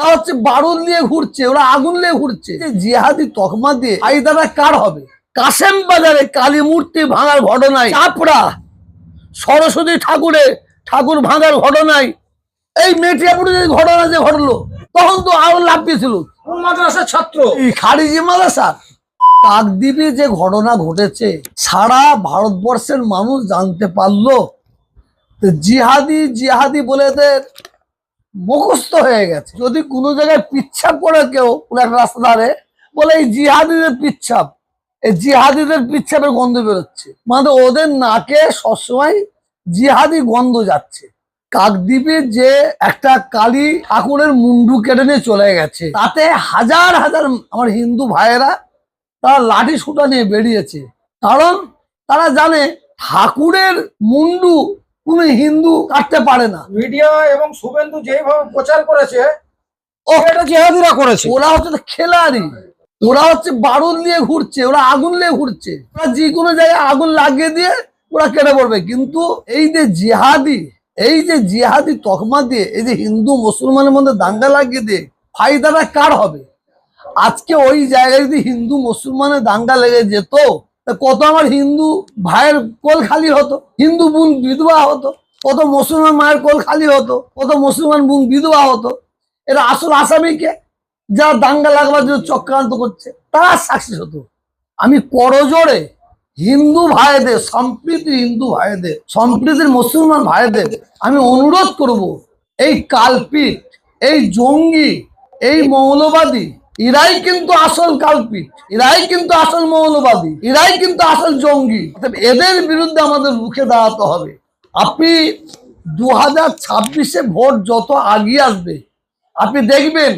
ওরা হচ্ছে বারুদ নিয়ে ঘুরছে ওরা আগুন নিয়ে ঘুরছে। যে জিহাদি তকমা দিয়ে আইদারা কার হবে? কাশেম বাজারে কালী মূর্তি ভাঙার ঘটনায় চাপড়া সরস্বতী ঠাকুরে ঠাকুর ভাঙার ঘটনায় এই মেটিয়াপুরে যে ঘটনা যে ঘটলো তখন তো আরও লাভ পেয়েছিল মাদ্রাসার ছাত্র। এই খারিজি মাদ্রাসা। কাকদ্বীপে যে ঘটনা ঘটেছে সারা ভারতবর্ষের মানুষ জানতে পারল। তো জিহাদি জিহাদি বলে মুখস্থ হয়ে গেছে। যদি কোনো জায়গায় পিচ্ছাপ করে কেউ কোনো একটা রাস্তা ধারে বলে এই জিহাদিদের পিচ্ছাপ, এই জিহাদিদের পিচ্ছাপের গন্ধ বেরোচ্ছে। মানে ওদের নাকে সবসময় জিহাদি গন্ধ যাচ্ছে। কাকদ্বীপে যে একটা কালী ঠাকুরের মুন্ডু কেটে নিয়ে চলে গেছে, তাতে হাজার হাজার আমার হিন্দু ভাইয়েরা তারা লাঠি সুটা নিয়ে বেরিয়েছে। কারণ তারা জানে ঠাকুরের মুন্ডু কোনো হিন্দু কাটতে পারে না। মিডিয়া এবং শুভেন্দু যেভাবে প্রচার করেছে ও এটা জিহাদিরা করেছে। ওরা হচ্ছে তো খেলাড়ি। ওরা হচ্ছে বারুদ নিয়ে ঘুরছে ওরা আগুন নিয়ে ঘুরছে। ওরা যে কোনো জায়গায় আগুন লাগিয়ে দিয়ে ওরা কেটে পড়বে। কিন্তু এই যে জিহাদি এই যে জিহাদি তকমা দিয়ে এই যে হিন্দু মুসলমানের মধ্যে দাঙ্গা লাগিয়ে দিয়ে ফায়দাটা কার হবে? আজকে ওই জায়গায় যদি হিন্দু মুসলমানের দাঙ্গা লেগে যেত কত আমার হিন্দু ভাইয়ের কোল খালি হতো, হিন্দু বোন বিধবা হতো, কত মুসলমান মায়ের কোল খালি হতো, কত মুসলমান বোন বিধবা হতো, এরা আসল আসামিকে যারা দাঙ্গা লাগবার জন্য চক্রান্ত করছে, তারা সাকসেস হতো। আমি করজোড়ে হিন্দু ভাইদের, সম্প্রীতি হিন্দু ভাইদের, সম্প্রীতির মুসলমান ভাইদের, আমি অনুরোধ করব, এই কালপিট এই জঙ্গি, এই মৌলবাদী এরাই কিন্তু আসল কালপিট এরাই কিন্তু আসল মৌলবাদী এরাই কিন্তু আসল জঙ্গি। এদের বিরুদ্ধে আমাদের রুখে দাঁড়াতে হবে। আপনি দু হাজার ছাব্বিশে ভোট যত আগিয়ে আসবে, আপনি দেখবেন,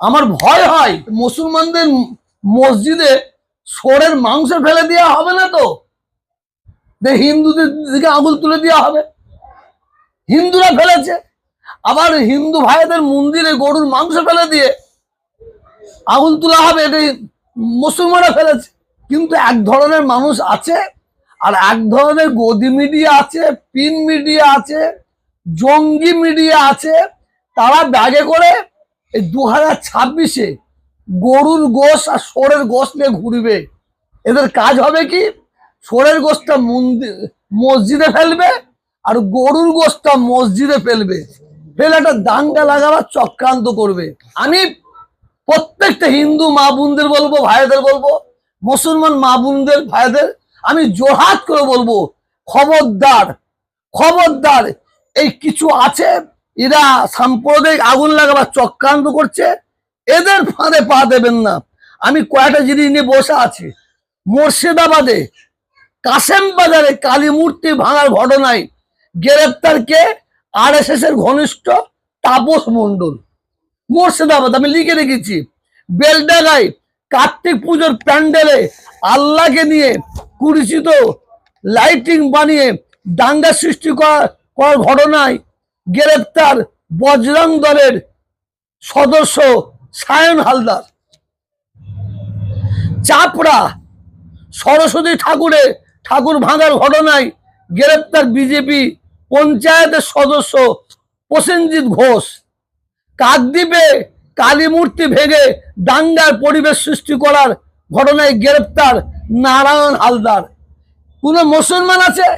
আমার ভয় হয়, মুসলমানদের মসজিদে সোরের মাংস ফেলে দেওয়া হবে না তো? যে হিন্দুদের দিকে আঙুল তুলে দেওয়া হবে। হিন্দুরা ফেলেছে, আবার হিন্দু ভাইদের মন্দিরে গরুর মাংস ফেলে দিয়ে আঙুল তোলা হবে এটা মুসলমানরা ফেলেছে। কিন্তু এক ধরনের মানুষ আছে, আর এক ধরনের গদি মিডিয়া আছে, পিন মিডিয়া আছে, জঙ্গি মিডিয়া আছে, তারা ব্যাগে করে এই দু হাজার ছাব্বিশে গরুর গোশ আর সোরের গোশ নিয়ে ঘুরবে। এদের কাজ হবে কি? সোরের গোশটা মন্দির মসজিদে ফেলবে আর গরুর গোশটা মসজিদে ফেলবে। ফেলে একটা দাঙ্গা লাগাবার চক্রান্ত করবে। আমি প্রত্যেকটা হিন্দু মা বোনদের বলব, ভাইদের বলব, মুসলমান মা বোনদের, ভাইদের, আমি জোহাত করে বলব, খবরদার খবরদার। এই কিছু আছে, এরা সাম্প্রদায়িক আগুন লাগাবার চক্রান্ত করছে, এদের ফাঁদে পা দেবেন না। আমি কয়েকটা জিনিস নিয়ে বসে আছি। মুর্শিদাবাদে কাসেম বাজারে কালী মূর্তি ভাঙার ঘটনায় গ্রেপ্তারকে আর এস এস এর ঘনিষ্ঠ তাপস মণ্ডল। মুর্শিদাবাদ, আমি লিখে রেখেছি। বেলডাগায় কার্তিক পুজোর প্যান্ডেলে আল্লাহকে নিয়ে কুরিচিত লাইটিং বানিয়ে দাঙ্গা সৃষ্টি করা, করার ঘটনায় গ্রেপ্তার বজরং দলের সদস্য সায়ন হালদার। চাপড়া সরস্বতী ঠাকুরে, ঠাকুর ভাঙার ঘটনায় গ্রেপ্তার বিজেপি পঞ্চায়েতের সদস্য প্রসেনজিৎ ঘোষ। কাকদ্বীপে কালী মূর্তি ভেঙে দাঙ্গার পরিবেশ সৃষ্টি করার ঘটনায় গ্রেপ্তার নারায়ণ হালদার। কোন মুসলমান আছে?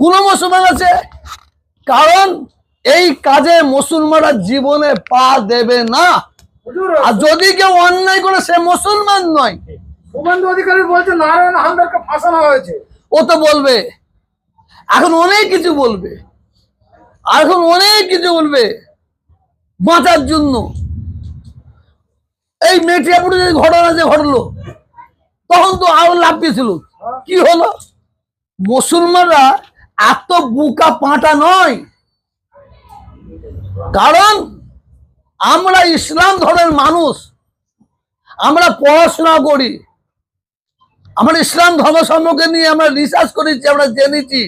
কোন মুসলমান আছে? কারণ এই কাজে মুসলমানরা জীবনে পা দেবে না। আর যদি কেউ অন্যায় করে সে মুসলমান নয়। শুভেন্দু অধিকারী বলছে নারায়ণ হালদারকে ফাঁসানো হয়েছে। ও তো বলবে। এখন অনেক কিছু বলবে। আর এখন অনেক কিছু বলবে। বাঁচার জন্য। এই মেটিয়াপুরে যে ঘটনা যে ঘটলো, তখন তো আরও লাভ পেয়েছিল। কি হলো? মুসলমানরা এত বুকা পাঁটা নয়। কারণ আমরা ইসলাম ধর্মের মানুষ, আমরা পড়াশোনা করি, আমরা ইসলাম ধর্ম সম্পর্কে নিয়ে আমরা রিসার্চ করেছি, আমরা জেনেছি।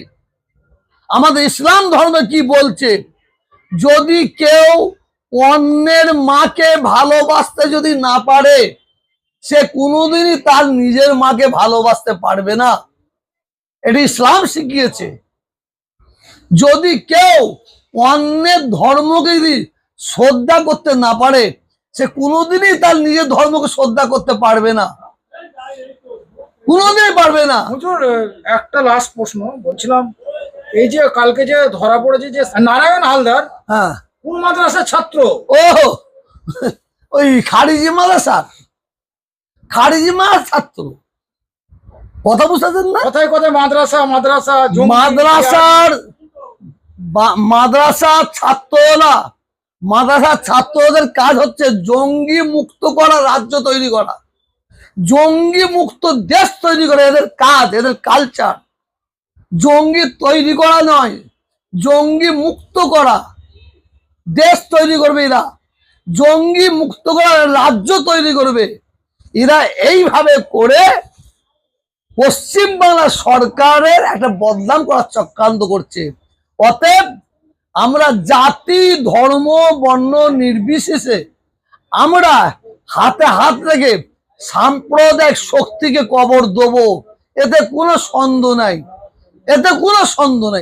আমাদের ইসলাম ধর্ম কি বলছে? যদি কেউ অন্যের মাকে ভালোবাসতে যদি না পারে সে কোনোদিনই তার নিজের মাকে ভালোবাসতে পারবে না। এটি ইসলাম শিখিয়েছে। যদি কেউ অন্যের ধর্মকে যদি শ্রদ্ধা করতে না পারে সে কোনোদিনই তার নিজের ধর্মকে শ্রদ্ধা করতে পারবে না। কোনোদিনই পারবে না। একটা লাস্ট প্রশ্ন বলছিলাম এই যে কালকে যে ধরা পড়েছে যে নারায়ণ হালদার হ্যাঁ। কোন মাদ্রাসার ছাত্র। ও ওই খারিজি মাদ্রাসার? খারিজি মাদ্রাসার ছাত্র। কথা বুঝতেছেন না? কথায় কথায় মাদ্রাসা মাদ্রাসা মাদ্রাসার মাদ্রাসার ছাত্ররা মাদ্রাসার ছাত্রদের কাজ হচ্ছে জঙ্গি মুক্ত করা রাজ্য তৈরি করা। জঙ্গি মুক্ত দেশ তৈরি করা এদের কাজ এদের কালচার জঙ্গি তৈরি করা নয় জঙ্গি মুক্ত করা। দেশ তৈরি করবে এরা। জঙ্গি মুক্ত করা রাজ্য তৈরি করবে। এরা এইভাবে করে পশ্চিম বাংলা সরকারের একটা বদনাম করার চক্রান্ত করছে। অতএব আমরা জাতি, ধর্ম, বর্ণ নির্বিশেষে আমরা হাতে হাত রেখে সাম্প্রদায়িক শক্তিকে কবর দেবো। এতে কোনো সন্দেহ নাই। এতে কোনো সন্দেহ নাই।